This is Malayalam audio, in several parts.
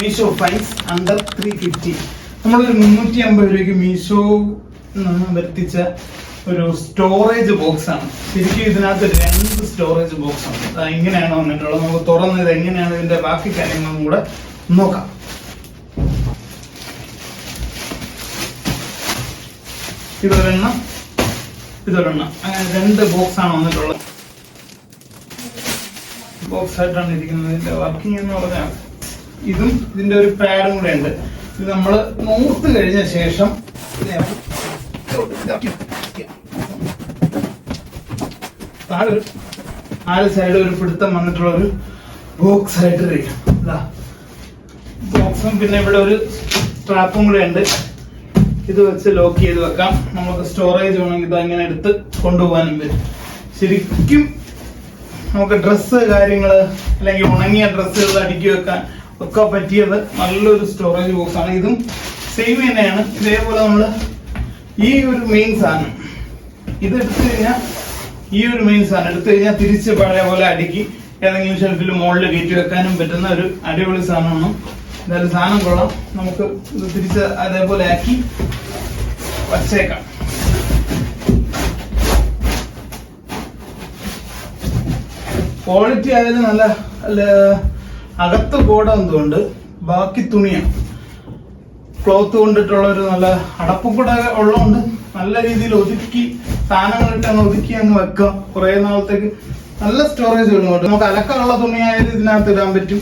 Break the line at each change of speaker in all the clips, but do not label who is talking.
Meesho finds under three fifty നമ്മളൊരു മുന്നൂറ്റി അമ്പത് രൂപയ്ക്ക് മീഷോ വരുത്തിച്ച ഒരു സ്റ്റോറേജ് ബോക്സ് ആണ്. ശരിക്കും ഇതിനകത്ത് രണ്ട് സ്റ്റോറേജ് ബോക്സ് ആണ് അത് ഇങ്ങനെയാണ് വന്നിട്ടുള്ളത്. നമുക്ക് തുറന്ന് ഇത് എങ്ങനെയാണ് ഇതിന്റെ ബാക്കി കാര്യങ്ങളും കൂടെ നോക്കാം. ഇതൊരെണ്ണം ഇതൊരെണ്ണം. അങ്ങനെ രണ്ട് ബോക്സ് ആണ് വന്നിട്ടുള്ളത്. ബോക്സ് ആയിട്ടാണ് ഇരിക്കുന്നത്. ഇതിന്റെ വർക്കിംഗ് എന്ന് പറഞ്ഞാൽ ഇതും ഇതിന്റെ ഒരു പാഡും കൂടെ ഉണ്ട് ഇത് നമ്മൾ നോർത്ത് കഴിഞ്ഞ ശേഷം താഴെ നാല് സൈഡ് ഒരു പിടുത്തം വന്നിട്ടുള്ള ഒരു ബോക്സ് ആയിട്ട് കഴിക്കും ബോക്സും പിന്നെ ഇവിടെ ഒരു സ്ട്രാപ്പും കൂടെ ഉണ്ട് ഇത് വെച്ച് ലോക്ക് ചെയ്ത് വെക്കാം. നമുക്ക് സ്റ്റോറേജ് വേണമെങ്കിൽ ഇത് അങ്ങനെ എടുത്ത് കൊണ്ടുപോകാനും വരും ശരിക്കും നമുക്ക് ഡ്രസ്സ് കാര്യങ്ങൾ അല്ലെങ്കിൽ ഉണങ്ങിയ ഡ്രസ്സുകൾ അടുക്കി വെക്കാൻ ഒക്കെ പറ്റിയത് നല്ലൊരു സ്റ്റോറേജ് ബോക്സ് ആണ്. ഇതും സെയിം തന്നെയാണ്. ഇതേപോലെ നമ്മൾ ഈ ഒരു മെയിൻ സാധനം ഇത് എടുത്തു കഴിഞ്ഞാൽ ഈ ഒരു മെയിൻ സാധനം എടുത്തു കഴിഞ്ഞാൽ തിരിച്ച് പഴയ പോലെ അടുക്കി ഏതെങ്കിലും ഷെൽഫിൽ മുകളിൽ കയറ്റി വെക്കാനും പറ്റുന്ന ഒരു അടിപൊളി സാധനമാണ്. എന്തായാലും സാധനം കൊള്ളാം. നമുക്ക് ഇത് തിരിച്ച് അതേപോലെ ആക്കി വച്ചേക്കാം. ക്വാളിറ്റി ആയാലും നല്ല അകത്ത് കോട എന്തുകൊണ്ട് ബാക്കി തുണിയാണ് ക്ലോത്ത് കൊണ്ടിട്ടുള്ള ഒരു നല്ല അടപ്പും കൂടെ ഉള്ളതുകൊണ്ട് നല്ല രീതിയിൽ ഒതുക്കി സാധനങ്ങളിട്ട് അങ്ങ് ഒതുക്കി അങ്ങ് വെക്കാം കുറെ നാളത്തേക്ക് നല്ല സ്റ്റോറേജ് വരുന്നുണ്ട് നമുക്ക് അലക്കാനുള്ള തുണിയായാലും ഇതിനകത്ത് ഇടാൻ പറ്റും.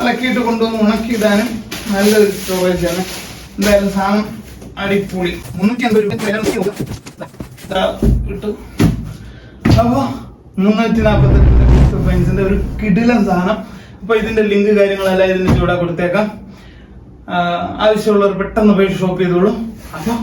അലക്കിയിട്ട് കൊണ്ടുവന്ന് ഉണക്കി ഇടാനും നല്ലൊരു സ്റ്റോറേജ് ആണ്. എന്തായാലും സാധനം അടിപൊളി. മുന്നൂറ്റി അമ്പത് രൂപ കിട്ടും അപ്പൊ മുന്നൂറ്റി നാൽപ്പത്തെട്ട് ഒരു കിടിലൻ സാധനം. അപ്പൊ ഇതിന്റെ ലിങ്ക് കാര്യങ്ങളെല്ലാം ഇതിന്റെ ചൂടാ കൊടുത്തേക്കാം. ആവശ്യമുള്ളവർ പെട്ടെന്ന് പോയി ഷോപ്പ് ചെയ്തോളൂ. അപ്പൊ